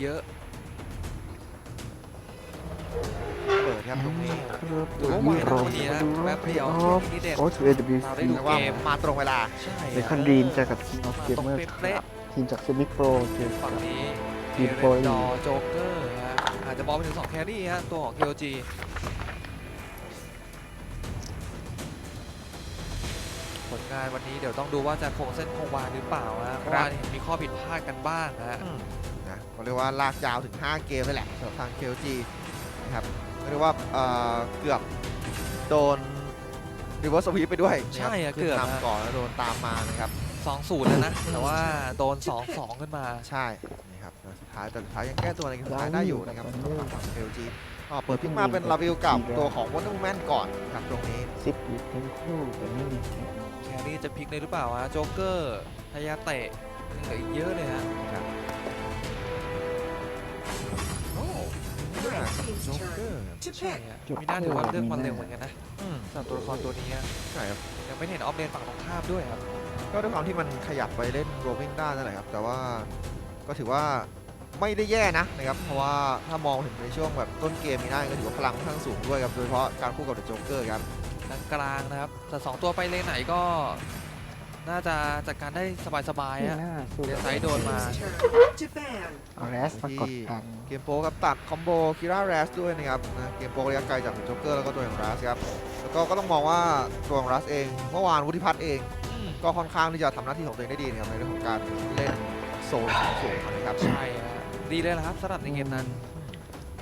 เยอะ เปิดครับตรงนี้ดูว่าไวนะวันนี้นะแป๊บเดียวนี่เด็ดโอ้ to AWC เราได้ดูแต่ว่ามาตรงเวลา ใช่เบคอนดีมเจอกับ King of ตรง Gamer เป๊ะทีมจากซูมิโปรเจอฝั่งกับนี้ทีเอมเรโปรนลีดอร์โจ๊กเกอร์ฮะอาจจะบอลไปถึง2แครี่ฮะตัวของ KOG ผลงานวันนี้เดี๋ยวต้องดูว่าจะคงเส้นคงวาหรือเปล่าฮะเพราะว่าเห็นมีข้อผิดพลาดกันบ้างฮะ อืมนะก็ เรียกว่าลากยาวถึง 5 เกมเลยแหละสำหรับทาง KLG นะครับก็เรียกว่าเอ่อเกือบโดนรีเวิร์สสวีปไปด้วยนใช่อะขึ้นเกือบนำก่อนแล้วโดนตามมานะครับ2-0แล้วนะแต่ว่าโดน 2-2 ขึ้นมาใช่นี่ครับแล้วสุดท้ายแต่สุดท้ายยังแก้ตัวในเกมสุดท้ายได้อยู่นะครับสำหรับทาง KLG ก็เปิดพิกมาเป็นลาวิลกับตัวของวอนเดอร์แมนก่อนครับตรงนี้ซิปอยู่ทั้งคู่แต่ไม่มีแข่งแครี่จะพลิกเลยหรือเปล่าฮะโจ๊กเกอร์พยายามเตะยังเหลืออีกเยอะเลยฮะ จ๊กเกอร์ใช่ฮะมีน่าถือว่าเลือกมันเร็วเหมือนกันนะอืมสำหรับตัวละครตัวนี้ฮะใช่ครับยังไม่เห็นออฟเลนฝั่งตรงข้ามด้วยครับ ก็ด้วยความที่มันขยับไปเล่นโรบิงได้นั่นแหละครับ แต่ว่าก็ถือว่าไม่ได้แย่นะนะครับ เพราะว่าถ้ามองถึงในช่วงแบบต้นเกมมีได้ก็ถือว่าพลังค่อนข้างสูงด้วยครับ โดยเฉพาะการคู่กับเดอะโจ๊กเกอร์ครับกลางกลางๆนะครับแต่สองตัวไปเลนไหนก็ น่าจะจัดการได้สบายๆไม่ฮะน่าสู้เดี๋ยวกับไซด์โดนมา เอาแรสมากดกัน เกมโปรครับตัดคอมโบคิราแรสด้วยนะครับนะเกมโปรระยะไกลจากเดอะโจ๊กเกอร์แล้วก็ตัวของรัสครับแล้วก็ก็ต้องมองว่าตัวของรัสเองเมื่อวานวุฒิพัฒน์เอง ก็ค่อนข้างที่จะทำหน้าที่ของตัวเองได้ดีนะครับในเรื่องของการเล่นโซนสูงๆนะครับ ใช่ฮะดีเลยนะครับสำหรับในเกมนั้น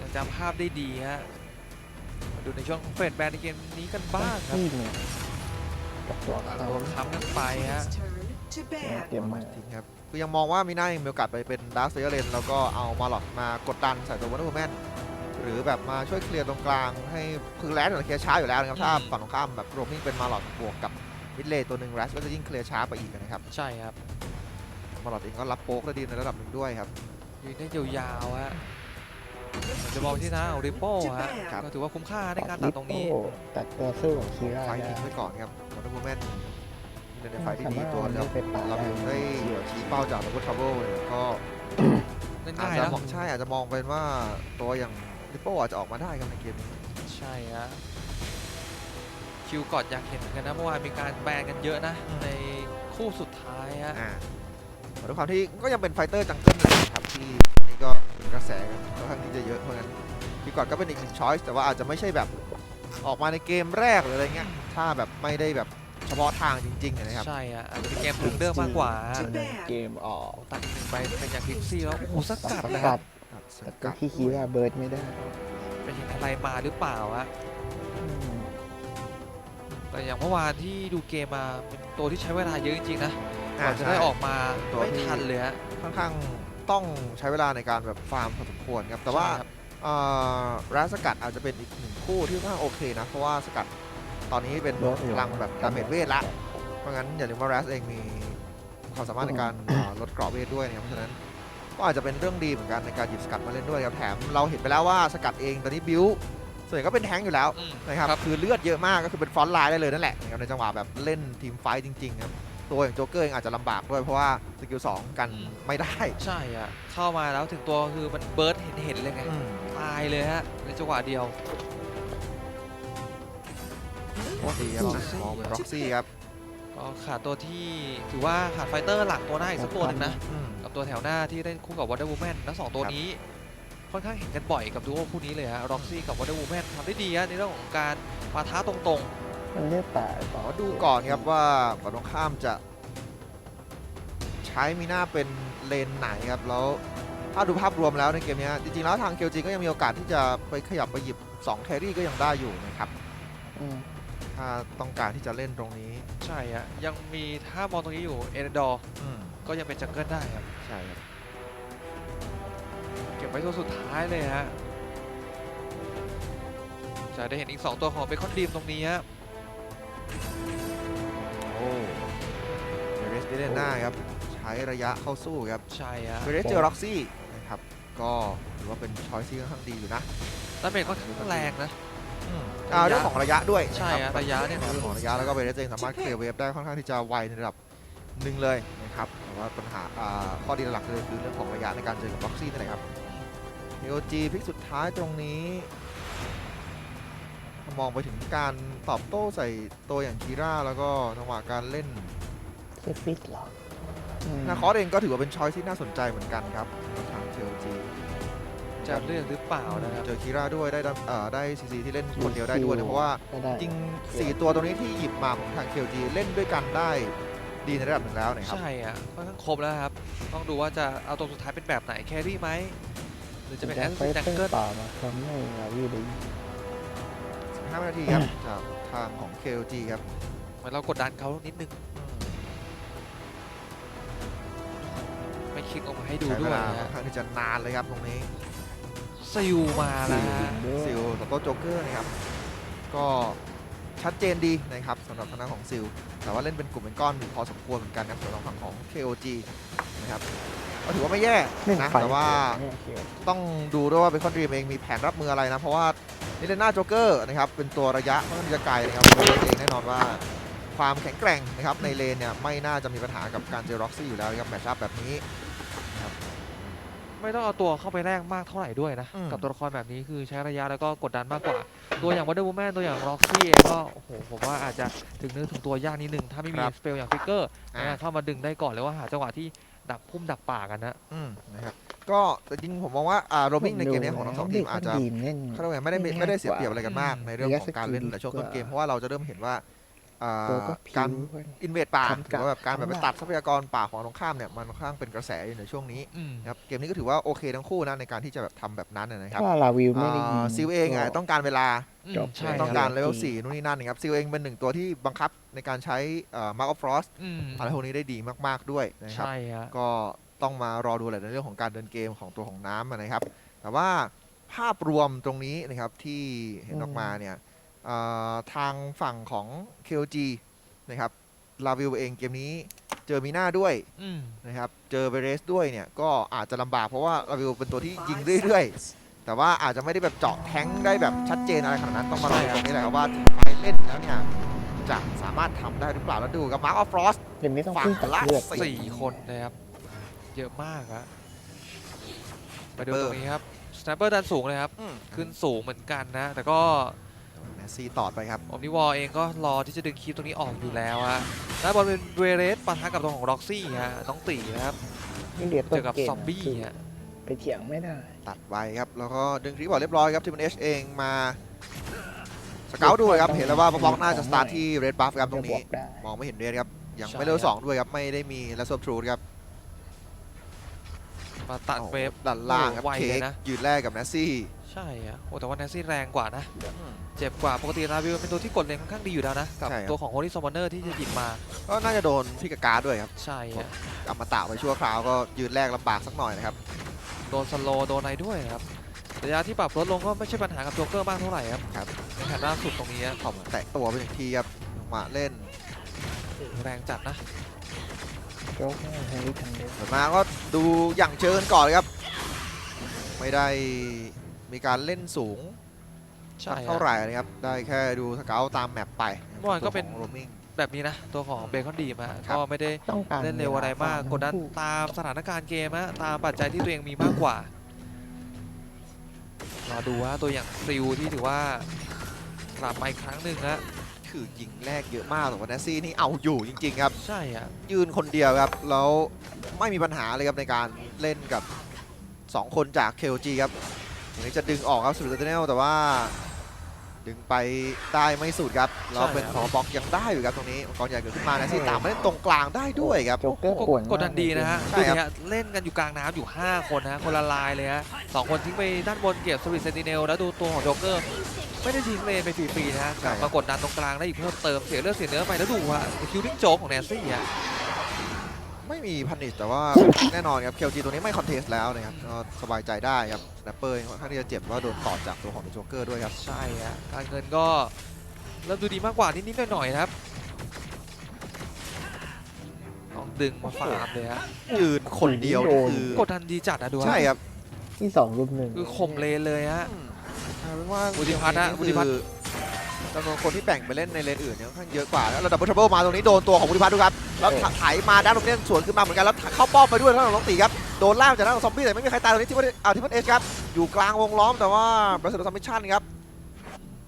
ยังจำภาพได้ดีฮะมาดูในช่วงของเฟดแบนในเกมนี้กันบ้างครับ ที่หนึ่งกับ ตัวเขาค้ำกันไปฮะเตรียมมาจริงครับคือยังมองว่ามีน่ายังมีโอกาสไปเป็นดาร์คเซเลนแล้วก็เอามาหลอดมากดดันใส่ตัววันเดอร์แมนหรือแบบมาช่วยเคลียร์ตรงกลางให้คือแรสเนี่ยเคลียร์ช้าอยู่แล้วนะครับถ้าฝั่งตรงข้ามแบบโรมิงเป็นมาหลอดบวกกับมิดเลตัวหนึ่งแรสก็จะยิ่งเคลียร์ช้าไปอีกนะครับใช่ครับมาหลอดเองก็รับโป๊กได้ดีในระดับหนึ่งด้วยครับยืนได้ยาวๆฮะจะมองที่หน้าของริปโป้ฮะก็ถือว่าคุ้มค่าในการตัดตรงนี้ตัดตัวสู้ของคีร่าไฟทิ้งไว้ก่อนครับ วันเดอร์แมนในไฟที่สาดีมารถตัวแล้วไปป่าเราได้ได้ชี้เป้าจากดับเบิลทรัเบิลเลยก็เล่นอาจง่ายจะนะมองใช่อาจจะมองเป็นว่าตัวอย่างริปโป้อาจจะออกมาได้ครับในเกมนี้ใช่ฮะคิวกอดอยากเห็นเหมือนกันนะเมื่อวานมีการแบนกันเยอะนะ ในคู่สุดท้ายฮะอ่าด้วยความที่ก็ยังเป็นไฟเตอร์จังเกิลแหละครับที่นี่ก็เป็นกระแสกันค่อนข้างที่จะเยอะเพราะงั้นพี่กอดก็เป็นอีกหนึ่งช้อยส์แต่ว่าอาจจะไม่ใช่แบบออกมาในเกมแรกหรืออะไรเงี้ยถ้าแบบไม่ได้แบบ เฉพาะทางจริงๆนะครับ ใช่ฮะอาจจะเป็นเกมทางเลือกมากกว่าฮะเกมออกตัดอีกหนึ่งไปเป็นอย่างพิกซี่แล้วโอ้โหสกัดสนะคกัรัดบครับสแต่กัดที่คีราเบิร์ดไม่ได้เป็นเห็นอะไรมาหรือเปล่าฮะอืมแต่อย่างเมื่อวานที่ดูเกมมาเป็นตัวที่ใช้เวลาเยอะจริงๆนะกอ่าว่าจะได้ใช่ออกมาตัวไม่ที่ทันเลยฮะค่อนข้างต้องใช้เวลาในการแบบฟาร์มพอสมควรครับแต่ว่าใช่ครับ เอ่อแรสสกัดอาจจะเป็นอีกหนึ่งคู่ที่ค่อนข้างโอเคนะ เพราะว่าสกัด ตอนนี้เป็นเยอะอยู่พลังแบบดาเมจเวทละ เพราะงั้นอย่าลืมว่าแรสเองมีความสามารถในการเอ่อลดเกราะเวทด้วยนะครับ เพราะฉะนั้นก็อาจจะเป็นเรื่องดีเหมือนกันในการหยิบสกัดมาเล่นด้วยครับ แถมเราเห็นไปแล้วว่าสกัดเองตอนนี้บิวส่วนใหญ่ก็เป็นแทงค์อยู่แล้วอืมนะครับครับ คือเลือดเยอะมากก็คือเป็นฟรอนต์ไลน์ได้เลยนั่นแหละนะครับในจังหวะแบบเล่นทีมไฟท์จริงๆครับตัวอย่างโจ๊กเกอร์เองอาจจะลำบากด้วยเพราะว่าสกิลสองกันไม่ได้ ใช่อะเข้ามาแล้วถึงตัวคือมันเบิร์ดเห็นๆเลยไงอืมตายเลยฮะในจังหวะเดียว โอ้ดีครับมองเป็นร็อกซี่ครับก็ขาดตัวที่ถือว่าขาดไฟเตอร์หลักตัวหน้าอีกสักตัวหนึ่งนะ อืม กับตัวแถวหน้าที่เล่นคู่กับ Wonder Woman ทั้งสองตัวครับนี้ ค่อนข้างเห็นกันบ่อยกับดูโอคู่นี้เลยฮะ Roxy กับ Wonder Woman ทำได้ดีฮะในเรื่องของการปะทะตรงมันเรียกป่าต่อขอดูก่อนครับว่าฝั่งตรงข้ามจะใช้มีหน้าเป็นเลนไหนครับแล้วถ้าดูภาพรวมแล้วในเกมเนี้ยจริงๆแล้วทางเคียวจีก็ยังมีโอกาสที่จะไปขยับไปหยิบ2แครี่ก็ยังได้อยู่นะครับอืม ถ้าต้องการที่จะเล่นตรงนี้ๆใช่ฮะยังมีถ้ามองตรงนี้อยู่เอเดดอร์อืมก็ยังเป็นจังเกิลได้ครับใช่ครับเก็บไว้ตัวสุดท้ายเลยฮะจะได้เห็นอีก 2 ตัวของเบคอนดีมตรงนี้ฮะโอ้เบเรสได้เล่นหน้าครับใช้ระยะเข้าสู้ครับใช่ฮะเบเรสเจอร็อกซี่นะครับก็ถือว่าเป็นช้อยที่ค่อนข้างดีอยู่นะ ดาเมจก็แรงนะ อ่าเรื่องของระยะด้วยใช่นคฮะบระยะเนี่ย เรื่องของระยะแล้วก็เบเรสเองสามารถเคลียร์เวฟได้ค่อนข้างที่จะไวในระดับหนึ่งเลยนะครับแต่ว่าปัญหาอ่าข้อดีหลักเลยคือเรื่องของระยะในการเจอกับล็อกซี่นั่นแหละครับ LG พลิกสุดท้ายตรงนี้ มองไปถึงการตอบโต้ใส่ตัวอย่างคีร่าแล้วก็จังหวะการเล่น เซฟิตเหรออืม นาคอสเองก็ถือว่าเป็นช้อยที่น่าสนใจเหมือนกันครับทาง KLG จะเลือกหรือเปล่านะครับ เจอคีร่าด้วยได้ดับเอ่อได้ซีซีที่เล่นคนเดียวได้ด้วยนะเพราะว่าก็ได้ จริง4ตัวตรงนี้ที่หยิบมาของทาง KLG เล่นด้วยกันได้ดีในระดับหนึ่งแล้วนะครับ ใช่อะค่อนข้างครบแล้วครับ ต้องดูว่าจะเอาตัวสุดท้ายเป็นแบบไหนแครี่ไหมหรือจะเป็นแอสไปซิสแตเต้งเกิลต่อมาทำให้เราวิวดี 15นาทีครับ จากทางของ KLG ครับเหมือนเรากดดันเขานิดนึง ไม่คลิกออกมาให้ดูใช้ด้เววยลานะค่อฮะนข้างที่จะนานเลยครับตรงนี้ ซิลมาแล้วฮะด้วยซิลกับโต๊ะโจ๊กเกอร์นะครับ ก็ชัดเจนดีนะครับสำหรับทางด้านของซิล แต่ว่าเล่นเป็นกลุ่มเป็นก้อนอยู่พอสมควรเหมือนกันนะครับสำหรับฝั่งของ KOG นะครับก็ถือว่าไม่แย่หนึ่งนะไฟแต่ว่าเนี่ยเขียวต้องดูด้วยว่าเบคอนดรีมเองมีแผนรับมืออะไรนะ เพราะว่านิเลน่าโจ๊กเกอร์นะครับเป็นตัวระยะค่อนข้างที่จะไกลนะครับโดยเองแน่นอนว่าความแข็งแกร่งนะครับในเลนเนี่ยไม่น่าจะมีปัญหากับการเจอร็อกซี่อยู่แล้วนะครับแมตช์อัพแบบนี้ ไม่ต้องเอาตัวเข้าไปแรกมากเท่าไหร่ด้วยนะ อืม กับตัวละครแบบนี้คือใช้ระยะแล้วก็กดดันมากกว่า ตัวอย่าง Wonder Woman ตัวอย่าง Roxy เองก็โอ้โหผมว่าอาจจะถึงเนื้อถึงตัวยากนิดนึง ถ้าไม่มีครับสเปลอย่างฟิกเกอร์อ่า เข้ามาดึงได้ก่อนหรือว่าหาจังหวะที่ดักพุ่มดักป่ากันนะ อืมนะครับก็แต่จริงผมมองว่าอ่าโรมิงในเกมนี้ของทั้งสองทีมอาจจะดีมเล่นเขาเรียกว่าไงไม่ได้ไม่ไม่ได้เสียเปรียบอะไรกันมากอืมในเรื่องของการเล่นระยะสกิลแต่ช่วงต้นเกมดีกว่าเพราะว่าเราจะเริ่มเห็นว่า อ่าตัวก็ผิวการเว้ยอินเวดป่าทำหรือว่าแบบการแบบไปทำตัดทรัพยากรป่าของตรงข้ามเนี่ยมันค่อนข้างเป็นกระแสอยู่ในช่วงนี้อืม นะครับเกมนี้ก็ถือว่าโอเคทั้งคู่นะในการที่จะแบบทำแบบนั้นนะครัถ้าลาวิวไม่ได้ยิอ่างซิลเองอะต้องการเวลาอืมจบ ใช่ ต้องคการบเลเวลสี่นู่นนี่นั่นนะครับซิลเองเป็นหนึ่งตัวที่บังคับในการใช้มาร์กออฟฟรอสอืมอะไรพวกนี้ได้ดีมากๆด้วยนะครับ ใช่ฮะ ก็ต้องมารอดูแหละในเรื่องของการเดินเกมของตัวของน้ำอะนะครับ แต่ว่าภาพรวมตรงนี้นะครับที่เห็นออกมาเนี่ยเอ่อ ทางฝั่งของ KOG นะครับลาวิวเองเกมนี้เจอมีหน้าด้วยอืม นะครับ เจอเบเรสด้วยเนี่ยก็อาจจะลำบากเพราะว่าลาวิวเป็นตัวที่ยิงเรื่อยๆ แต่ว่าอาจจะไม่ได้แบบเจาะแทงค์ได้แบบชัดเจนอะไรขนาดนั้นต้องมารอดูตรงนี้แหละครับว่าถึงไฟเล่นแล้วเนี่ยจะสามารถทำได้หรือเปล่าแล้วดูกับมาร์คออฟฟรอส เกมนี้ต้องฝั่งพึ่งตัดละเลือดสี่สี่คนนะครับ เยอะมากฮะไปดูตรงนี้ครับสไนเปอร์ดันสูงเลยครับขึ้นสูงเหมือนกันนะ แต่ก็ แมสซี่ต่อไปครับอมนิวอลเองก็รอที่จะดึงคลิปตรงนี้ออกอยู่แล้วฮะด้านบอลเป็นเวเรสปะทะกับตัวของร็อกซี่ฮะน้องตีนะครับ นี่เหลือเจตัวอกับเกมซอมบี้คือฮะ ไปเถียงไม่ได้ ตัดไว้ครับ แล้วก็ดึงคลิปบอลเรียบร้อยครับทีมเอชเองมาสเกลด้วยครับ เห็นแล้วว่าบล็อกน่าจะสตาร์ทที่เรดบัฟครับตรงนี้ จะบวกได้มองไม่เห็นเรดครับ ยังไม่เลเวลสองด้วยครับ ไม่ได้มีและโซทรูครับมาตัดโอ้โหเวฟด้านล่างครับโอ้ไวเค้เลยกนะ ยืนแรกกับแนสซี่ ใช่ฮะโอ้แต่ว่าแนนซี่แรงกว่านะ เจ็บกว่าปกตินาวิวเป็นตัวที่กดเลนค่อนข้างดีอยู่แล้วนะ กับใช่ครับ ตัวของโฮลี่ซอมเนอร์ที่จะหยิบมา ก็น่าจะโดนพิกาการด้วยครับใช่ฮะอมตะไปชั่วคราวก็ยืนแรกลำบากสักหน่อยนะครับ โดนสโลว์โดนอะไรด้วยนะครับระยะที่ปรับลดลงก็ไม่ใช่ปัญหากับโจ๊กเกอร์มากเท่าไหร่ครับครับ ในแผ่นล่าสุดตรงนี้ฮะเข้ามาแตะตัวไปหนึ่งทีครับจังหวะเล่นแรงจัดนะ โจ๊กแฮร์รี่ทันเดอร์เปิดมาก็ดูอย่างเชิญก่อนเลยครับ ไม่ได้ มีการเล่นสูงใช่ฮะเท่าไหร่นะครับ ได้แค่ดูสเกลตามแมปไปเมื่อวานก็เป็นโรมิงแบบนี้นะ ตัวของเบคอนดีมฮะครับก็ไม่ได้ต้องการเล่นเร็วอะไรมาก กดดันตามสถานการณ์เกมฮะตามปัจจัยที่ตัวเองมีมากกว่ารอดูว่าตัวอย่างซิลที่ถือว่ากลับมาอีกครั้งหนึ่งฮะคือยิงแรกเยอะมากแต่ว่าแนสซี่นี่เอาอยู่จริง ๆ ครับ ใช่ฮะยืนคนเดียวครับแล้วไม่มีปัญหาเลยครับในการเล่นกับ 2 คนจาก KOG ครับ อย่างนี้จะดึงออกครับสุดเทเนลแต่ว่า ดึงไปได้ไม่สุดครับแล้วเป็นของบล็อกยังได้อยู่ครับตรงนี้มังกรใหญ่เกิดขึ้นมาแนสซี่ตามมาเล่นตรงกลางได้ด้วยครับ โจ๊กเกอร์ก็ป่วนมากกดดันดีนะฮะใช่ดูครับดิฮะเล่นกันอยู่กลางน้ำอยู่ 5 คนนะฮะคนละลายเลยฮะสองคนทิ้งไปด้านบนเก็บสวิตเซนติเนลแล้วดูตัวของโจ๊กเกอร์ไม่ได้ทิ้งเลนไปฟรีๆนะฮะกลับมากดดันตรงกลางได้อีกเพิ่มเติมเสียเลือดเสียเนื้อไปแล้วดูฮะคิวดิ้งโจ๊กของแนนซี่ฮะ ไม่มีพันิชแต่ว่าแน่นอนครับ KOG ตัวนี้ไม่คอนเทสแล้วนะครับก็สบายใจได้ครับแรปเปอร์ค่อนข้างที่จะเจ็บว่าโดนต่อจากตัวของโจ๊กเกอร์ด้วยครับ ใช่ฮะการเงินก็เริ่มดูดีมากกว่านิดๆหน่อยๆนะครับต้องดึงมาฟาร์มเลยฮะยืนคนเดียวนี่คือกดดันดีจัดนะดูฮะใช่ครับที่สองรุมหนึ่งคือข่มเลนเลยฮะ อืมเอาเป็นว่าวุฒิพัฒน์ฮะวุฒิพัฒน์คือ จำนวนคนที่แบ่งไปเล่นในเลนอื่นเนี่ยค่อนข้างเยอะกว่าแล้วดับเบิลทรัเบิลมาตรงนี้โดนตัวของบุริพัฒน์ดูครับแล้วไถมาด้านตรงนี้สวนขึ้นมาเหมือนกันแล้วเข้าป้อมไปด้วยทางด้านของน้องตีครับโดนล่ามจากด้านของซอมบี้แต่ไม่มีใครตายตรงนี้ที่มันอ่าที่มันเอชครับอยู่กลางวงล้อมแต่ว่าบริษัทซัมมิชชั่นครับ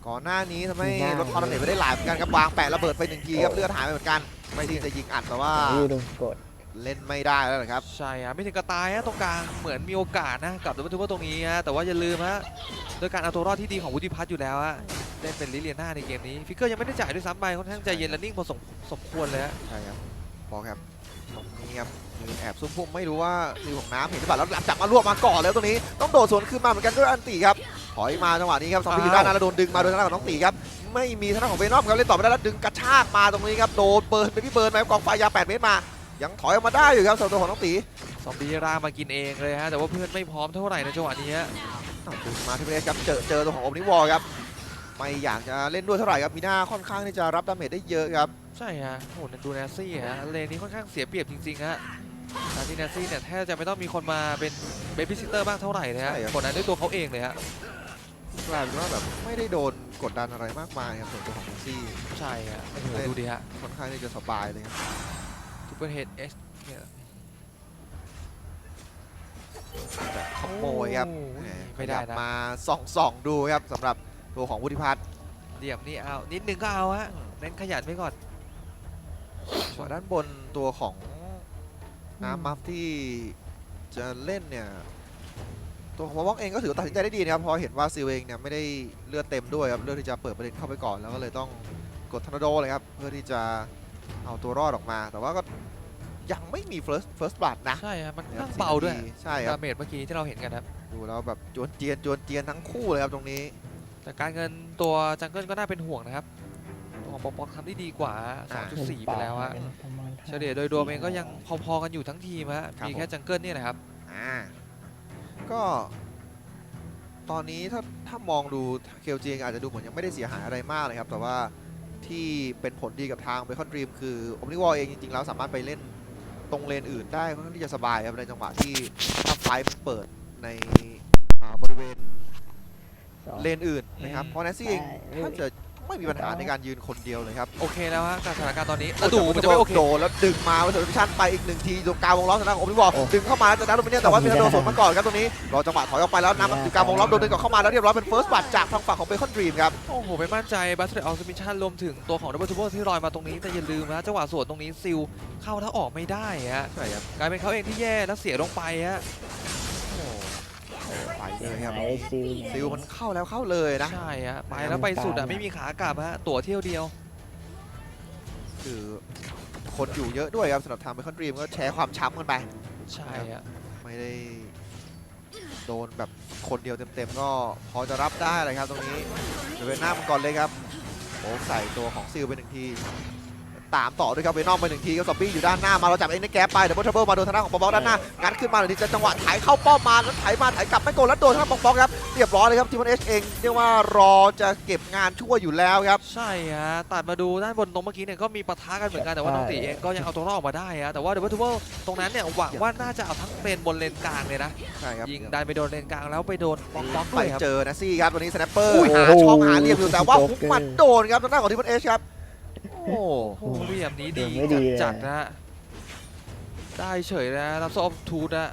ก่อนหน้านี้ทำให้รถคอนเนตไปได้หลายเหมือนกันครับวางแปะระเบิดไปหนึ่งทีครับเลือดหายไปเหมือนกันไม่ดีจะยิงอัดแต่ว่าอยู่โดนกด เล่นไม่ได้แล้วนะครับ ใช่ฮะไม่ถึงกระตายฮะตรงกลางเหมือนมีโอกาสนะกับดับเบิลทูเบอร์ตรงนี้ฮะแต่ว่าอย่าลืมฮะโดยการเอาตัวรอดที่ดีของวุฒิพัฒน์อยู่แล้วฮะเล่นเป็นลิเลียนาในเกมนี้ฟิกเกอร์ยังไม่ได้จ่ายด้วยซ้ำไปค่อนข้างใจเย็นและนิ่งพอสมสมควรเลยฮะใช่ครับบอกครับตรงนี้ครับยืนแอบซุ่มพุ่มไม่รู้ว่าคือของน้ำเห็นหรือเปล่าแล้วหลับจับมารวบมาก่อนแล้วตรงนี้ต้องโดดสวนขึ้นมาเหมือนกันด้วยอันตีครับถอยมาจังหวะนี้ครับซอมบี้อยู่ด้านหนั้นแล้วโดนดึงมาโดยทางด้านของน้องตีครับไม่มีทางด้านของเวนอมครับเล่นต่อไม่ได้แล้วดึงกระชากมาตรงนี้ครับโดนเบิร์นไปพี่เบิร์นไปครับกองไฟยาว8เมตรมา ยังถอยออกมาได้อยู่ครับสำหรับตัวของน้องตีซอมบี้ร่างมากินเองเลยฮะแต่ว่าเพื่อนไม่พร้อมเท่าไหร่ในจังหวะนี้ฮะอ้าวดึงมาที่เบสครับเจอเจอตัวของโอมนิวอลครับไม่อยากจะเล่นด้วยเท่าไหร่ครับมีหน้าค่อนข้างที่จะรับดาเมจได้เยอะครับใช่ฮะโหดูแนซี่ฮะเลนนี้ค่อนข้างเสียเปรียบจริงๆฮะการที่แนซี่เนี่ยแทบจะไม่ต้องมีคนมาเป็นเบบี้ซิสเตอร์บ้างเท่าไหร่เลยฮะกดนั้นด้วยตัวเขาเองเลยฮะกลายเป็นว่าแบบไม่ได้โดนกดดันอะไรมากมายครับส่วนตัวของเมสซี่ใช่ฮะโอ้โหดูดิฮะค่อนข้างที่จะสบายเลยครับ ซูเปอร์เฮดเอสเนี่ยแบบขโมยครับโอ้แหยมไม่ได้ขยับนะ มาส่องส่องดูครับสำหรับตัวของวุฒิพัฒน์เหลี่ยมนี่เอานิดนึงก็เอาฮะเน้นขยันไว้ก่อนส่วนด้านบนตัวของน้ำมัฟที่จะเล่นเนี่ย ตัวของมาวอกเองก็ถือว่าตัดสินใจได้ดีนะครับเพอเห็นว่าซิลเองเนี่ยไม่ได้เลือดเต็มด้วยครับเลือกที่จะเปิดประเด็นเข้าไปก่อนแล้วก็เลยต้องกดทอร์นาโดเลยครับเพื่อที่จะเอาตัวรอดออกมา แต่ว่าก็ ยังไม่มี first first blood นะ ใช่ฮะมันนะครับนั่งเบาด้วยใช่ครัดาบเมจเมื่อกี้ที่เราเห็นกันครับ ดูแล้วแบบจวนเจียนจวนเจียนทั้งคู่เลยครับตรงนี้ แต่การเงินตัวจังเกิลก็น่าเป็นห่วงนะครับตัวของป๊อกป๊อกทำได้ดีกว่า2.4 ไปแล้วฮะประมาณเฉลี่ยโดยรวมเองก็ยังพอๆกันอยู่ทั้งทีมฮะครับ มีแค่จังเกิลเนี่ยนะครับ อ่าก็ ตอนนี้ถ้าถ้ามองดูเคลจีอาจจะดูเหมือนยังไม่ได้เสียหายอะไรมากเลยครับ แต่ว่าที่เป็นผลดีกับทางเบคอนดรีมคือโอมนิวอลเองจริงๆแล้วสามารถไปเล่น ตรงเลนอื่นได้ค่อนข้างที่จะสบายครับในจังหวะที่ถ้าไฟท์มันเปิดในอ่าบริเวณสอง เลนอื่นนะครับอืมเพราะแนนซี่เองได้ถ้าจะ ไม่มีปัญหาในการยืนคนเดียวเลยครับโอเคแล้วฮะกับสถานการณ์ตอนนี้แล้วดูมันจะไม่โอเคโดนแล้วดึงมาวัตถุดิชั่นไปอีกหนึ่งทีตรงกลางวงล้อมทางด้านของโอมิวอลดึงเข้ามาแล้วจากด้านลูมิเนียมแต่ว่ามีนาโดนสวนมาก่อนครับตรงนี้รอจังหวะถอยออกไปแล้วน้ำมันอยู่กลางวงล้อมโดนดึงกลับเข้ามาแล้วเรียบร้อยเป็นเฟิร์สบัตจากทางฝั่งของเบคอนดรีมครับโอ้โหไม่มั่นใจบัสเตอร์ออสมิชันรวมถึงตัวของดับเบิลทูเบอร์ที่ลอยมาตรงนี้แต่อย่าลืมนะจังหวะสวนตรงนี้ซิลเข้าถ้าออกไม่ได้ฮะใช่ครับกลายเป็นเขาเองที่แย่แล้วเสียลงไปฮะโอ้ ไปเสีเลยยครับหายซิลซิลมันเข้าแล้วเข้าเลยนะ ใช่ฮะไปแล้วไปสุดอะไม่มีขากลับฮะตั๋วเที่ยวเดียว คือคนอยู่เยอะด้วยครับสำหรับทางเบคอนดรีมก็แชร์ความช้ำกันไป ใช่ฮะไม่ได้โดนแบบคนเดียวเต็มๆ ก็พอจะรับได้เลยครับตรงนี้เดี๋ยวเวนหน้ามันก่อนเลยครับโอ้ใส่ตัวของซิลไปหนึ่งที ตามต่อด้วยครับเวนอมไปหนึ่งทีครับซอมบี้อยู่ด้านหน้ามาเราจับเอ็นในแก๊ปไปเดี๋ยวบอลทับเบิลมาโดนทางด้านของปอบอกด้านหน้างัดขึ้นมาหนึ่งทีจังหวะถ่ายเข้าป้อมมาแล้วถ่ายมาถ่ายกลับไม่โกนแล้วโดนทางปอบอกครับเรียบร้อยเลยครับทีมเอชเองเรียกว่ารอจะเก็บงานช่วยอยู่แล้วครับใช่ฮะตัดมาดูด้านบนตรงเมื่อกี้เนี่ยก็มีปะทะกันเหมือนกันแต่ว่าน้องตีเองก็ยังเอาตัวรอดออกมาได้ฮะแต่ว่าเดบิวทูเบิลตรงนั้นเนี่ยหวังว่าน่าจะเอาทั้งเลนบนเลนกลางเลยนะใช่ครับยิงดันไปโดนเลนกลางแล้วไปโดนบล็อกบล็อกไปด้วยครับเจอนะซี่ครับตัวนี้สแนปเปอร์อุ้ยหาช่องหาเหลี่ยมอยู่แต่ว่าฮุกมันโดนครับทางด้านของทีมเอชครับ โอ้โอ้โหเหลี่ยมนี้ดีไม่ดีเลย จัดๆนะฮะได้เฉยนะรับซอฟทูนะ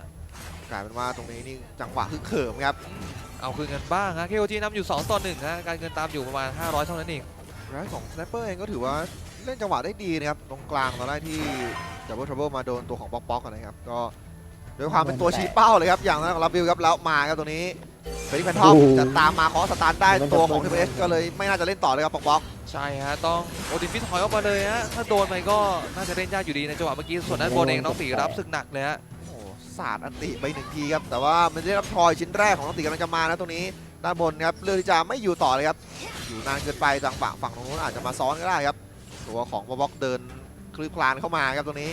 กลายเป็นว่าตรงนี้นี่จังหวะฮึกเขิมครับเอาคืนกันบ้างฮะ KOG นำอยู่ 2 ต่อ1ฮะการเงินตามอยู่ประมาณ 500 เท่านั้นเอง แล้วของสแนปเปอร์เองก็ถือว่าเล่นจังหวะได้ดีนะครับ ตรงกลางตอนแรกที่ดับเบิลทรัเบิลมาโดนตัวของป๊อกป๊อกนะครับ ก็ด้วยความเป็นตัวชี้เป้าเลยครับ อย่างนั้นของลาบิลครับแล้วมาครับตัวนี้ เฟรดิแพนทอมจะตามมาขอสตาร์ทได้ตัวของทีมเอสก็เลยไม่น่าจะเล่นต่อเลยครับป๊อกป๊อกใช่ฮะต้องโอดิฟิตถอยออกมาเลยฮะถ้าโดนไปก็น่าจะเล่นยากอยู่ดีในจังหวะเมื่อกี้ส่วนด้านบนเองน้องตีรับศึกหนักเลยฮะโอ้สาดอันติไปหนึ่งทีครับแต่ว่ามันได้รับทอยชิ้นแรกของน้องตีกำลังจะมานะตรงนี้ด้านบนครับเลือกที่จะไม่อยู่ต่อเลยครับอยู่นานเกินไปทางฝั่งฝั่งตรงนู้นอาจจะมาซ้อนก็ได้ครับตัวของป๊อกป๊อกเดินคลืบคลานเข้ามาครับตรงนี้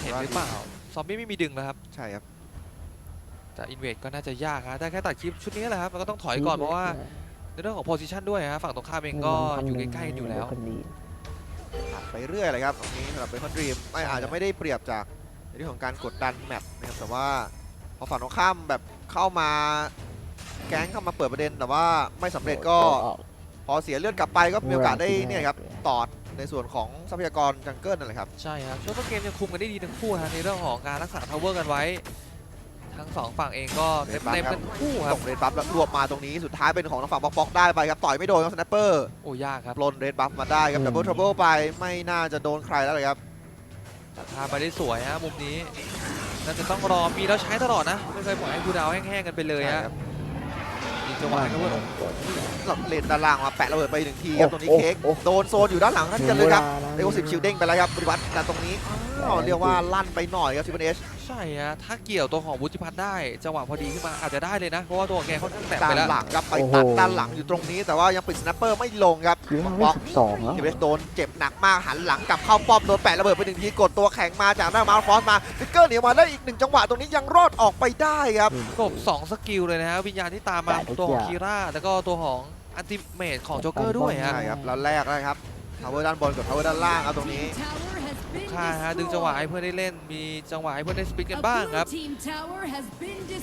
เห็นหรือเปล่าซอมบี้ไม่มีดึงนะครับใช่ครับ แต่อินเวดก็น่าจะยากฮะได้แค่ตัดคลิปชุดนี้แหละครับมันก็ต้องถอยก่อนเพราะว่าในเรื่องของโพซิชันด้วยฮะฝั่งตรงข้ามเองก็อยู่ใกล้ๆกันอยู่แล้วคนดีตัดไปเรื่อยเลยครับตรงนี้สำหรับเบคอนดรีมไม่อาจจะไม่ได้เปรียบจากในเรื่องของการกดดันแมปนะครับแต่ว่าพอฝั่งตรงข้ามแบบเข้ามาแก๊งเข้ามาเปิดประเด็น แต่ว่าไม่สำเร็จก็ออกพอเสียเลือดกลับไปก็มีโอกาสได้เนี่ยครับตอดในส่วนของทรัพยากรจังเกิลนั่นแหละครับ ใช่ครับช่วงต้นเกมยังคุมกันได้ดีทั้งคู่ฮะในเรื่องของการรักษาทาวเวอร์กันไว้ ทั้งสองฝั่งเองก็เต็มเต็มๆกันทั้งคู่ครัส่บงเรดบัฟแล้วรวบมาตรงนี้สุดท้ายเป็นของทางฝั่งบ็อกบ็อกได้ไปครับต่อยไม่โดนครับสแนปเปอร์โอ้ยากครับปลนเรดบัฟมาได้ครับดับเบิลทรัเบิลไปไม่น่าจะโดนใครแล้วเลยครับแต่พาไปได้สวยฮะมุมนี้น่าจะต้องรอมีแล้วใช้ตลอดนะไม่เคยปล่อยให้คูลดาวน์แห้งๆกันไปเลยใช่ฮะครับอีกจังหวะหนึงก็เพื่อนสำหรับเลนด้านล่างมาแปะระเบิดไปหนึ่งทีครับตรงนี้โอ้เค้กโอ้โดนโซนอยู่ด้านหลังท่านกันเลยครับนะเรียกว่าสิบคิวเด้งไปแล้วครับปฏิวัติแต่ตรงนี้อ้าวเรียกว่าลั่นไปหน่อยครับซิปเอช ใช่ฮะถ้าเกี่ยวตัวของวุฒิพัฒน์ได้จังหวะพอดีขึ้นมาอาจจะได้เลยนะ เพราะว่าตัวของแกค่อนข้างแตกด้าไปนแล้วหลังครับไปตัดด้านหลังอยู่ตรงนี้แต่ว่ายังปิดสแนปเปอร์ไม่ลงครับคิวมันบไม่อกสิบสองแล้วซิปเอชโดนเจ็บหนักมากหันหลังกลับเข้าป้อมโดนแปะระเบิดไปหนึ่งทีกดตัวแข็งมาจากหน้ามาฟอสมาฟิกเกอร์เหนียวมาได้อีกหนึ่งจังหวะตรงนี้ยังรอดออกไปได้ครับกบ2สกิลเลยนะฮะวิญญาณที่ตามมาตัวของคีร่าแล้วก็ตัวของอันติเมทของโจ๊กเกอร์ด้วยฮะ ใช่ครับแล้วแรกนะครับทาวเวอร์ด้านบนกับทาวเวอร์ด้านล่างครับตรงนี้ ค่าฮะดึงจังหวะให้เพื่อนได้เล่น มีจังหวะให้เพื่อนได้สปินกันบ้างครับ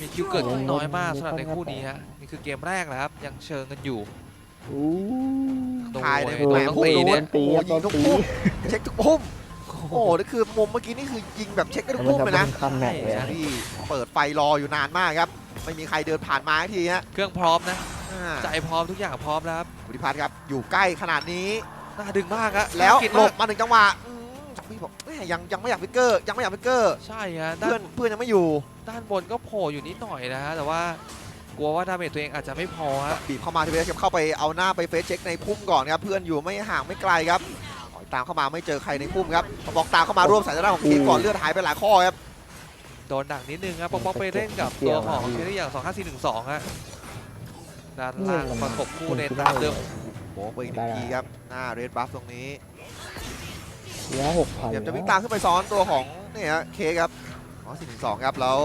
มีคิวเกิดขึ้นน้อยมากสำหรับในคู่นี้ฮะนี่คือเกมแรกนะครับยังเชิงกันอยู่อู้โดนทายในโดนต้องตีเนี่ยตีโอ้ครับยิงทุกตีพุ่มเช็คทุกพุ่มโอ้โหนี่คือมุมเมื่อกี้นี่คือยิงแบบเช็คได้ทุกมันพุ่มจะเลยเป็นะนคันแม็กเลยอะที่เปิดไฟรออยู่นานมากครับไม่มีใครเดินผ่านมาสักทีฮะเครื่องพร้อมนะอ่าใจพร้อมทุกอย่างพร้อมแล้วครับบุริพัฒน์ครับอยู่ใกล้ขนาดนี้น่าดึงมากอะแล้วน่ากินหลมากบมาหนึ่งจังหวะอืมสอง พี่บอกแม่ยังยังไม่อยากฟิกเกอร์ยังไม่อยากฟิกเกอร์ใช่ฮะด้าเพื่อนนเพื่อนยังไม่อยู่ด้านบนก็โผล่อยู่นิดหน่อยนะฮะแต่ว่ากลัวว่าดาเมจตัวเองอาจจะไม่พอฮะบีบเข้ามาทีเดียวเข้าไปเอาหน้าไปเฟซเช็คในพุ่มก่อนครับเพื่อนอยู่ไม่ห่างไม่ไกลครับถอยตามเข้ามาไม่เจอใครในพุ่มครับพอบอกตามเข้ามาร่วมสายตาด้านของเค้กก่อนเลือดหายไปหลายข้อครับโดนดักนิดนึงครับป๊อกป๊อกไปเล่นกับตัวของเชอรี่อย่าง2542ฮะด้านล่างประกบคู่ในตามเดิม โบกไปอีกหนึ่งทีครับหน้าเรดบัฟตรงนี้ เหลือหกพันเดี๋ยวจะวิ่งตามขึ้นไปซ้อนตัวของเนี่ยฮะเค้กครับอ๋อสี่ถึงสองครับแล้ว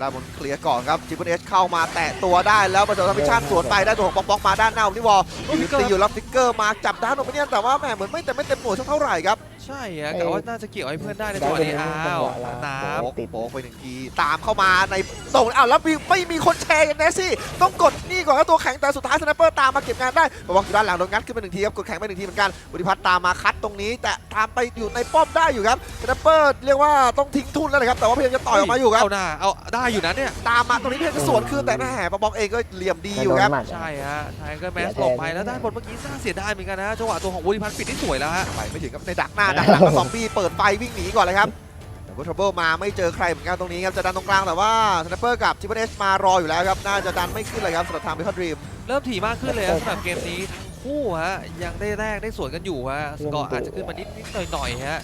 ด้านบนเคลียร์ก่อนครับจิปเปอร์เอสเข้ามาแตะตัวได้แล้วประเสริฐพิชชั่นสวนไปได้ตัวของป๊อกป๊อกมาด้านหน้าของนิวอลยืนตีอยู่รับฟิกเกอร์มาจับด้านโอเปเนียนแต่ว่าแหมเหมือนไม่เต็มไม่เต็มหน่วยสักเท่าไหร่ครับ ใช่ฮะกะว่าน่าจะเกี่ยวให้เพื่อนได้ในจังหวะนี้อ้าวน้โป๊กโป๊กไปหนึ่งทีตามเข้ามาในส่งอ้าวแล้วมีไม่มีคนแชร์กันแน่สิต้องกดนี่ก่อนครับตัวแข็งแต่สุดท้ายสแนปเปอร์ตามมาเก็บงานได้ป๊อกป๊อกอยู่ด้านหลังโดนงัดขึ้นไปหนึ่งทีครับกดแข็งไปหนึ่งทีเหมือนกันบริพัตรตามมาคัดตรงนี้ แต่ตามไปอยู่ในป้อมได้อยู่ครับสแนปเปอร์เรียกว่าต้องทิ้งทุนแล้วนะครับแต่ว่าพยายามจะำต่อยออกมาอยู่ครับเอาหน้าเอาได้อยู่นะเนี่ยตามมาตรงนี้เพื่อนจะสวนคืนแต่แม่ป๊อกป๊อกเองก็เหลี่ยมดีอยู่ครับใช่ฮะไทเกอร์แมสหลบไปแล้วด้านบนเมื่อกี้น่าเสียดายเหมือนกันนะจังหวะตัวของวุฒิพัฒน์ปิดได้สวยแล้วฮะไปไม่ถึงครับในดักหน้าดักหลังก็ซอมบี้เปิดไฟวิ่งหนีก่อนเลยครับแต่ว่าทรัเบิลมาไม่เจอใครเหมือนกันตรงนี้ครับจะดันตรงกลางแต่ว่าสแนปเปอร์กับจิปเปอร์เอสมารออยู่แล้วครับน่าจะดันไม่ขึ้นเลยครับสำหรับทางเบคอนดรีมเริ่มถี่มากขึ้นเลยฮะสำหรับเกมนี้ทั้งคู่ฮะยังได้แรกได้สวนกันอยู่ฮะสกอร์อาจจะขึ้นมานิดนิดหน่อยหน่อยๆฮะ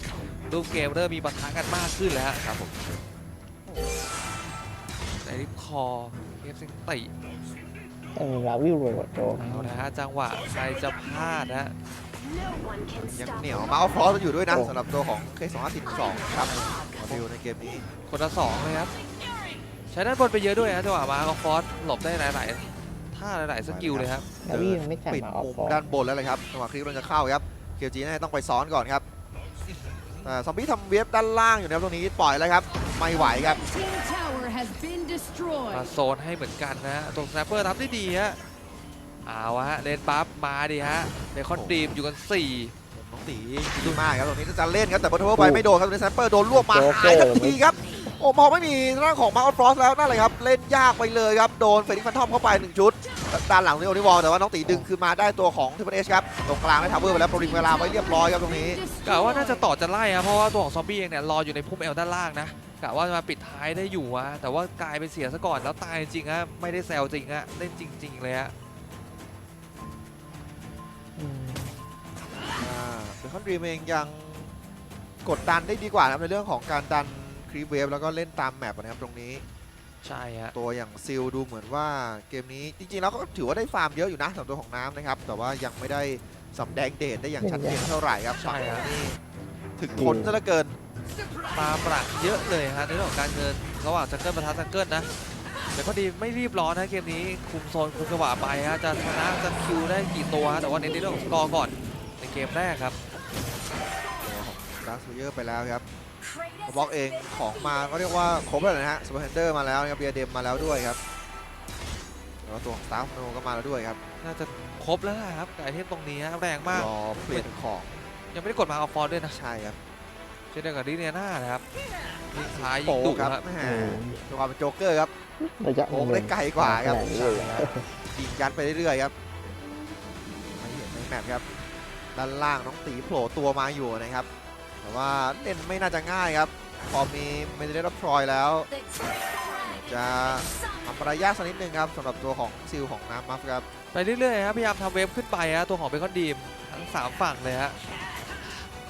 รูปเกมเริ่มมีปะทะกันมากขึ้นแล้วฮะครับผมในริปคอเกมซิงติเออลาวิวโรดโจเอานะฮะจังหวะใครจะพลาดนะฮะ ยังเหนียวมาเอาฟรอสอยู่ด้วยนะสำหรับตัวของเคสองสิบสองครับดิวในเกมนี้คนละสองเลยครับ ใช้ด้านบนไปเยอะด้วยนะจังหวะมาก็ฟอสหลบได้หลายๆท่าหลายๆสกิลเลยครับลาวิวยังไม่จ่ายปิดมาออกมุมฟอร์ด้านบนแล้วเลยครับจังหวะคลิปเราจะเข้าครับเคียวจีน่าจะต้องไปซ้อนก่อนครับแต่ซอมบี้ทำเวฟด้านล่างอยู่นะครับตรงนี้ปล่อยแล้วครับไม่ไหวครับมาโซนให้เหมือนกันนะฮะตรงสแนปเปอร์รับได้ดีฮะ เอาฮะเลนปั๊บมาดิฮะเบคอนดีมอยู่กัน 4 น้องตีดีมากครับตรงนี้จะเล่นครับแต่บอลเทอร์ไปไม่โดนครับตรงนี้แซปเปอร์โดนรวบมาหายทันทีครับโอ้พอไม่มีร่างของมาร์คฟรอสแล้วนั่นเลยครับเล่นยากไปเลยครับโดนเฟรนิกฟันทอมเข้าไปหนึ่งชุดด้านหลังนี่โอนิวอลแต่ว่าน้องตีดึงคือมาได้ตัวของทิปเปอร์เอชครับตรงกลางได้ทาวเวอร์ไปแล้วโปรลิงเวลาไว้เรียบร้อยครับตรงนี้กะว่าน่าจะต่อจะไล่ครับเพราะว่าตัวของซอมบี้เองเนี่ยรออยู่ในพุ่มเอลด้านล่างนะกะว่าจะมาปิดท้ายได้อยู่อะแต่ว่ากลายเป็นเสียซะก่อนแล้วตายจริงๆฮะไม่ได้แซวจริงฮะเล่นจริง ๆ เลยฮะ คอนดรีมเองยังกดดันได้ดีกว่านะครับในเรื่องของการดันครีปเวฟแล้วก็เล่นตามแมปนะครับตรงนี้ ใช่ฮะตัวอย่างซิลดูเหมือนว่าเกมนี้จริงๆแล้วก็ถือว่าได้ฟาร์มเยอะอยู่นะสำหรับตัวของน้ำนะครับ แต่ว่ายังไม่ได้สำแดงเดชได้อย่างชัดเจนเท่าไหร่ครับใช่ฮะนี่ถึงทนซะเหลือเกินปาปรักเยอะเลยฮะในเรื่องของการเงินระหว่างจังเกิลประทัดจังเกิลนะแต่ก็ดีไม่รีบร้อนนะเกมนี้คุมโซนคุมจังหวะไปฮะจะชนะจะคิวได้กี่ตัวฮะแต่ว่าเน้นในเรื่องของสกอร์ก่อนในเกมแรกครับ ตัวของดักซูเยอร์ไปแล้วครับบล็อกเองของมาก็เรียกว่าครบแล้วนะฮะสปอร์เฮนเดอร์มาแล้วนะครับเบียเดมมาแล้วด้วยครับแล้วก็ตัวของสตาร์ฟโนก็มาแล้วด้วยครับน่าจะครบแล้วนะครับกับไอเทมตรงนี้ฮะแรงมากรอเปลี่ยนของยังไม่ได้กดมาเอาฟอร์ด้วยนะใช่ครับเช่นเดียวกับดิเนียนานะครับยิงท้ายยิโป๊งดุครับครับแหมโอ้ตัวความเป็นโจ๊กเกอร์ครับระยะโค้งได้ไกลกว่าครับขนดนี้เลยเหรอยิงยัดไปเรื่อยๆครับไม่เห็นในแมปครับด้านล่างน้องตีโผล่ตัวมาอยู่นะครับ แต่ว่าเล่นไม่น่าจะง่ายครับ พอมีเมดิเดอร์พลอยแล้ว จะทำประยากสักนิดนึงครับสำหรับตัวของซิลของน้ำมัฟครับ ไปเรื่อยๆครับพยายามทำเวฟขึ้นไปฮะตัวของเบคอนดีมทั้งสามฝั่งเลยฮะ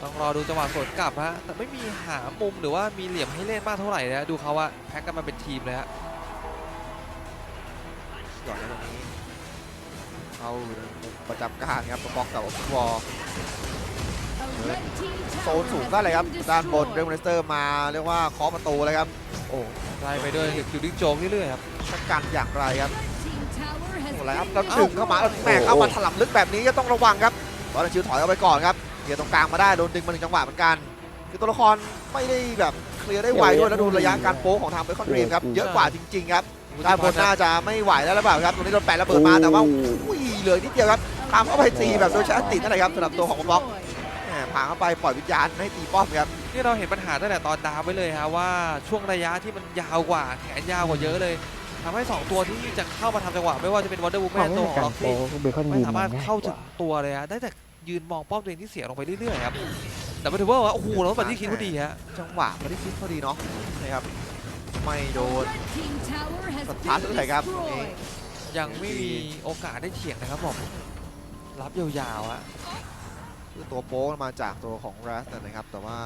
ต้องรอดูจังหวะสวนกลับฮะแต่ไม่มีหามุมหรือว่ามีเหลี่ยมให้เล่นมากเท่าไหร่นะดูเขาว่าแพ็กกันมาเป็นทีมเลยฮะก่อนในตรงนี้ เข้าประจำการครับบล็อกกับวอล โซนสูงก็เลยครับด้านบนเรมเนสเตอร์มาเรียกว่าเคาะประตูเลยครับโอ้ไล่ไปด้วยคิวดิ้งโจงเรื่อยๆครับจะกันอย่างไรครับโอ้ไรครับแล้วเอ้าดึงเข้ามาแล้วแม่เข้ามาถล่มลึกแบบนี้ก็ต้องระวังครับตอนนั้นชิวถอยออกไปก่อนครับเกียร์ตรงกลางมาได้โดนดึงมาหนึ่งจังหวะเหมือนกัน คือตัวละครไม่ได้แบบเคลียร์ได้ไวด้วยแล้วดูระยะการโป๊ของทางเบคอนดรีมครับเยอะกว่าจริงๆครับด้านบนน่าจะไม่ไหวแล้วหรือเปล่าครับตรงนี้โดนแปะระเบิดมาแต่ว่าอุ้ยเหลือนิดเดียวครับตามเข้าไปตีแบบโดยใช้อันติดนั่นแหละครับสำหรับตัวของบล็อกแหม ผ่านเข้าไปปล่อยวิญญาณให้ตีป้อมครับ นี่เราเห็นปัญหาตั้งแต่ตอนดาวไว้เลยฮะว่าช่วงระยะที่มันยาวกว่าแขนยาวกว่าเยอะเลยทำให้สองตัวที่จะเข้ามาทำจังหวะไม่ว่าจะเป็นวอเตอร์วูแมความนไม่ตัวเหขมือองนล็กัอนกโปซี่เบคอนไม่ยิมสามารถง่ยเข้าถึงกว่ตัวเลยฮะได้แต่ยืนมองป้อมตัวเองที่เสียลงไปเรื่อยๆครับแต่ไม่ถือว่าว่าโอ้โหแล้วบัดดี้คิดว่าดีฮะจังหวะไม่ได้คิดพอดีเนาะนะครับไม่โดนสตาร์ทเลยครับนี่ยังไม่มีโอกาสได้เถียงนะครับผมรับยาวๆฮะ คือตัวโป๊กมาจากตัวของแรสนะครับ แต่ว่า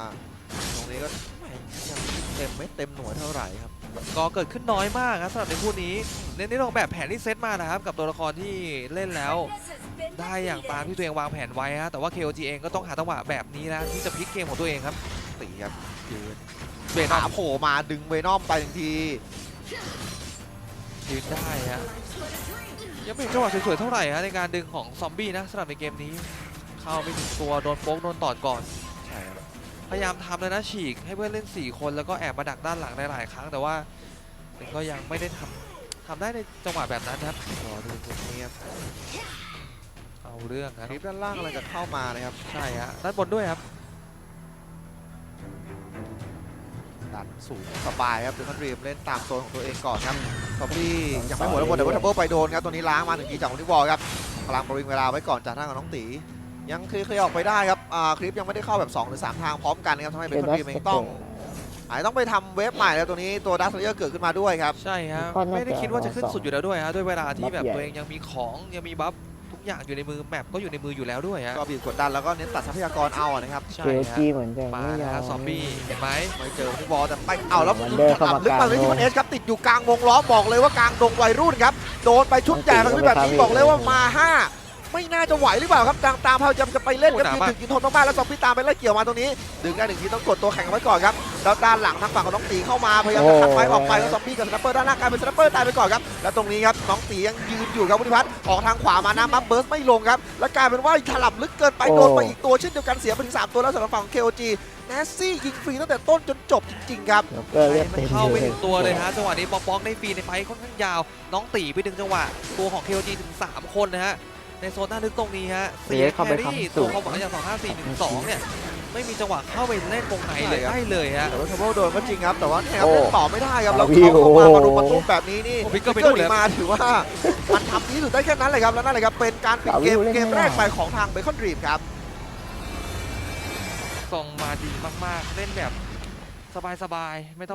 ตรงนี้ก็แหม่ยังเต็มไม่เต็มหน่วยเท่าไหร่ครับ ก็เกิดขึ้นน้อยมากครับสำหรับในคู่นี้เน้นในออกแบบแผนที่เซตมานะครับ กับตัวละครที่เล่นแล้ว ได้อย่างตามที่ตัวเองวางแผนไว้ฮะแต่ว่า KOG เองก็ต้องหาจังหวะแบบนี้นะที่จะพลิกเกมของตัวเองครับตีครับยืนเบนขาโผล่มาดึงเวนอมไปทันทียืนได้ฮะยังไม่เห็นจังหวะสวยๆเท่าไหร่ฮะในการดึงของซอมบี้นะสำหรับในเกมนี้ เข้าไม่ถึงตัวโดนโป๊กโดนตอดก่อน ใช่ครับพยายามทำเลยนะฉีกให้เพื่อนเล่น 4 คนแล้วก็แอบมาดักด้านหลังหลายๆครั้งแต่ว่ามันก็ยังไม่ได้ทำทำได้ในจังหวะแบบนั้นครับรอดูตรงนี้ครับเอาเรื่องนะคลิปด้านล่างอะไรจะเข้ามานะครับ ใช่ฮะด้านบนด้วยครับดันสูงสบายครับเดคอนดรีมเล่นตามโซนของตัวเองก่อนครับซอมบี้ยังไม่หมดแล้วหมดแต่ว่าทับเบิลไปโดนครับตัวนี้ล้างมาหนึ่งทีจากวันที่วอลครับพลังประวิงเวลาไว้ก่อนจากทางกับน้องตี ยังเคลียร์ๆออกไปได้ครับอ่าคลิปยังไม่ได้เข้าแบบ2หรือ3ทางพร้อมกันนะครับทำให้เบเป็นคอนดัดสรีมเอเตงต้องอาจจะต้องไปทำเวฟใหม่แล้วตัวนี้ตัวดัสเลอร์เกิดขึ้นมาด้วยครับ ใช่ฮะก็น่าจะไม่ได้คิดว่าจะขึ้นสองสุดอยู่แล้วด้วยฮะด้วยเวลาที่บัฟแบบใหญ่ตัวเองยังมีของยังมีบัฟทุกอย่างอยู่ในมือแมปก็อยู่ในมืออยู่แล้วด้วยฮะก็บีบกดดันแล้วก็เน้นตัดทรัพยากรเอาอะนะครับใช่เจฮะจีเหมือนจะมาไม่ยนะอฮะมซอมบี้เห็นไหมไม่เจอที่บอลแต่ไม่เอาแล้ววันเดอร์เข้ามาลึกมากเลยที่มันกลางเอสครับติดอยู่กลางวงล้อมบอกเลยว่ากลางดงวัยรุ่นครับโดนไปชุดใหญ่แล้วก็แบบนี้บอกเลยว่ามาห้า ไม่น่าจะไหวหรือเปล่าครับตามตามพยายามจะไปเล่นครับยืนถึงยืนทนมากๆแล้วซอมบี้ตามไปไล่เกี่ยวมาตรงนี้ ดึงได้หนึ่งทีต้องกดตัวแข่งเอาไว้ก่อนครับแล้วด้านหลังทางฝั่งของน้องตีเข้ามาพยายามจะขัดไฟออกไปแล้วซอมบี้กับสแนปเปอร์ด้านหน้ากลายเป็นสแนปเปอร์ตายไปก่อนครับแล้วตรงนี้ครับน้องตียังยืนอยู่ครับวุฒิพัฒน์ออกทางขวามานะมัฟเบิร์สไม่ลงครับแล้วกลายเป็นว่าถล่ำลึกเกินไปโดนไปอีกตัวเช่นเดียวกันเสียไปถึงสามตัวแล้วสำหรับฝั่งของ KOG แนสซี่ยิงฟรีตั้งแต่ต้นจนจบจริงๆครับแล้วก็เลือดมันเต็มเข้าไปเลถึยงตัวเลยฮะจังหวะนี้ป๊อกป๊อกในฟรีในไฟค่อนข้างยาว น้องตีไปดึงจังหวะตัวของ KOG ถึง 3 คนนะฮะ ในโซนด้านลึกตรงนี้ฮะเสียแครี่ตัวความหวังอย่าง2 5 4 1 2เนี่ยไม่มีจังหวะเข้าไปเล่นวงไหนเลยได้เลยฮะ แต่ว่าทับเบิลโดนก็จริงครับแต่ว่าเนี่ยครับโอ้เล่นต่อไม่ได้ครับแล้ววิเขาวเข้ามามารุมมาตุ้มแบบนี้นี่โอ้พิกเกอร์ไปพินู่นเลย หมาถือว่ามันทำดีที่สุดได้แค่นั้นเลยครับแล้วนั่นเลยครับเป็นการปิดเกมวิวเล่นเกมไม่แรได้กไปของทางเบคอนดรีมครับ ส่งมาดีมากๆ เล่นแบบสบายๆ ไม่ต้อง